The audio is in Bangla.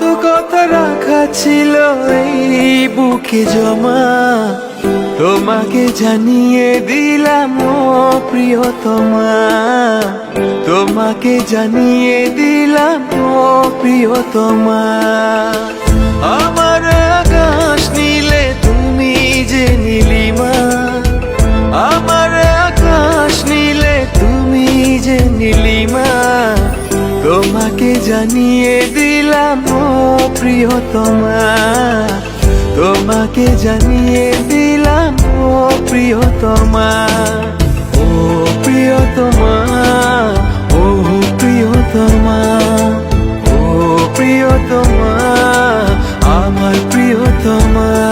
কত কথা রাখা ছিল এই বুকে জমা। তোমাকে জানিয়ে দিলাম ও প্রিয়তমা। তোমাকে জানিয়ে দিলাম ও প্রিয়তমা। আমার আকাশ নীলে তুমি যে নীলিমা। আমার আকাশ নীলে তুমি যে নীলিমা। তোমাকে জানিয়ে দিলাম, ও প্রিয়তমা। তোমাকে জানিয়ে দিলাম, ও প্রিয়তমা। ও প্রিয়তমা ও প্রিয়তমা। ও প্রিয়তমা, আমার প্রিয়তমা।